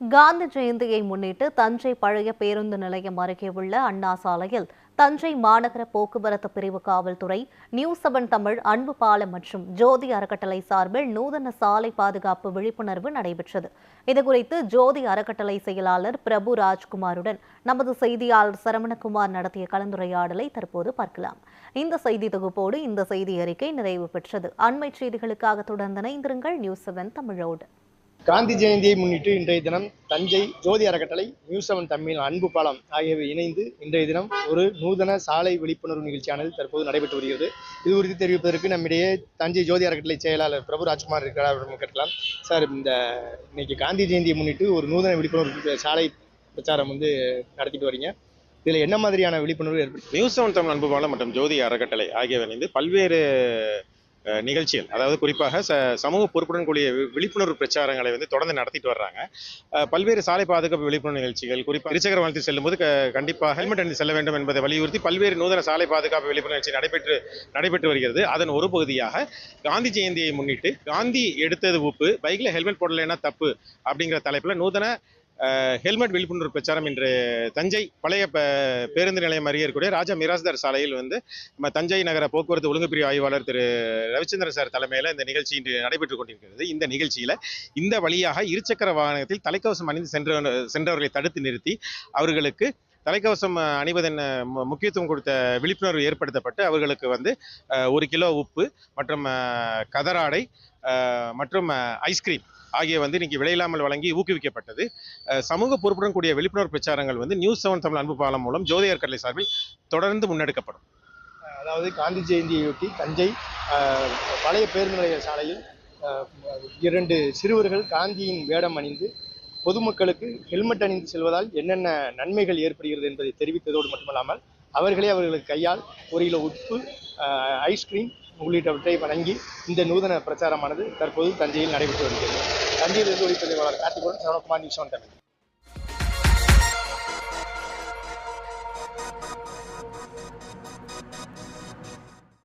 காந்தி ஜெயந்தியை முன்னிட்டு தஞ்சை பழைய பேருந்து நிலையம் அருகே உள்ள அண்ணா சாலையில் தஞ்சை மாநகர போக்குவரத்து பிரிவு காவல்துறை நியூ செவன் தமிழ் அன்பு பாலம் மற்றும் ஜோதி அறக்கட்டளை சார்பில் நூதன சாலை பாதுகாப்பு விழிப்புணர்வு நடைபெற்றது. இதுகுறித்து ஜோதி அறக்கட்டளை செயலாளர் பிரபு ராஜ்குமாருடன் நமது செய்தியாளர் சரவணகுமார் நடத்திய கலந்துரையாடலை தற்போது பார்க்கலாம். இந்த செய்தி தொகுப்போடு இந்த செய்தி அறிக்கை நிறைவு பெற்றது. அண்மை செய்திகளுக்காக தொடர்ந்து இணைந்திருங்கள் நியூஸ் செவன் தமிழோடு. காந்தி ஜெயந்தியை முன்னிட்டு இன்றைய தினம் தஞ்சை ஜோதி அறக்கட்டளை நியூஸ் செவன் தமிழ் அன்பு பாலம் ஆகியவை இணைந்து இன்றைய தினம் ஒரு நூதன சாலை விழிப்புணர்வு நிகழ்ச்சியானது தற்போது நடைபெற்று வருகிறது. இது குறித்து தெரிவிப்பதற்கு நம்மிடையே தஞ்சை ஜோதி அறக்கட்டளை செயலாளர் பிரபு ராஜ்குமார் இருக்கிறார். அவரிடம் கேட்கலாம். சார் இந்த இன்னைக்கு காந்தி ஜெயந்தியை முன்னிட்டு ஒரு நூதன விழிப்புணர்வு சாலை பிரச்சாரம் வந்து நடத்திட்டு வரீங்க. இதில் என்ன மாதிரியான விழிப்புணர்வு ஏற்படுத்தி நியூஸ் செவன் தமிழ் அன்பு பாலம் மற்றும் ஜோதி அறக்கட்டளை ஆகியவை இணைந்து பல்வேறு நிகழ்ச்சிகள். அதாவது குறிப்பாக ச சமூக பொறுப்புடன் கூடிய விழிப்புணர்வு பிரச்சாரங்களை வந்து தொடர்ந்து நடத்திட்டு வர்றாங்க. பல்வேறு சாலை பாதுகாப்பு விழிப்புணர்வு நிகழ்ச்சிகள் குறிப்பாக இருசக்கர வாகனத்தில் செல்லும்போது கண்டிப்பாக ஹெல்மெட் அணிந்து செல்ல வேண்டும் என்பதை வலியுறுத்தி பல்வேறு நூதன சாலை பாதுகாப்பு விழிப்புணர்வு நிகழ்ச்சி நடைபெற்று நடைபெற்று வருகிறது. அதன் ஒரு பகுதியாக காந்தி ஜெயந்தியை முன்னிட்டு காந்தி எடுத்தது உப்பு பைக்கில் ஹெல்மெட் போடலைன்னா தப்பு அப்படிங்கிற தலைப்பில் நூதன ஹெல்மெட் விழிப்புணர்வு பிரச்சாரம் இன்று தஞ்சை பழைய பேருந்து நிலையம் அருகே இருக்கக்கூடிய ராஜா மிராஸ்தர் சாலையில் வந்து நம்ம தஞ்சை நகர போக்குவரத்து ஒழுங்கு பிரிவு ஆய்வாளர் திரு ரவிச்சந்திரன் சார் தலைமையில் இந்த நிகழ்ச்சி இன்று நடைபெற்றுக் கொண்டிருக்கிறது. இந்த நிகழ்ச்சியில் இந்த வழியாக இருசக்கர வாகனத்தில் தலைக்கவசம் அணிந்து சென்ற சென்றவர்களை தடுத்து நிறுத்தி அவர்களுக்கு தலைக்கவசம் அணிவதன் மு- முக்கியத்துவம் கொடுத்த விழிப்புணர்வு ஏற்படுத்தப்பட்டு அவர்களுக்கு வந்து ஒரு கிலோ உப்பு மற்றும் கதராடை மற்றும் ஐஸ்கிரீம் ஆகிய வந்து இன்னைக்கு விலையில்லாமல் வழங்கி ஊக்குவிக்கப்பட்டது. சமூக பொறுப்புடன் கூடிய விழிப்புணர்வு பிரச்சாரங்கள் வந்து நியூஸ் செவன் தமிழ் அன்பு பாலம் மூலம் ஜோதி அறக்கட்டளை சார்பில் தொடர்ந்து முன்னெடுக்கப்படும். அதாவது காந்தி ஜெயந்தியையொட்டி தஞ்சை பழைய பேருந்து நிலைய சாலையில் இரண்டு சிறுவர்கள் காந்தியின் வேடம் அணிந்து பொதுமக்களுக்கு ஹெல்மெட் அணிந்து செல்வதால் என்னென்ன நன்மைகள் ஏற்படுகிறது என்பதை தெரிவித்ததோடு மட்டுமல்லாமல் அவர்களே அவர்களுக்கு கையால் ஒரு கிலோ உப்பு ஐஸ்கிரீம் உள்ளிட்டவற்றை வழங்கி இந்த நூதன பிரச்சாரமானது தற்போது தஞ்சையில் நடைபெற்று வருகிறது. தஞ்சையிலிருந்து ஒளிப்பதிவாளர் கார்த்திகோடன் சரவணகுமார் நியூஸ் ஒன் தமிழ்.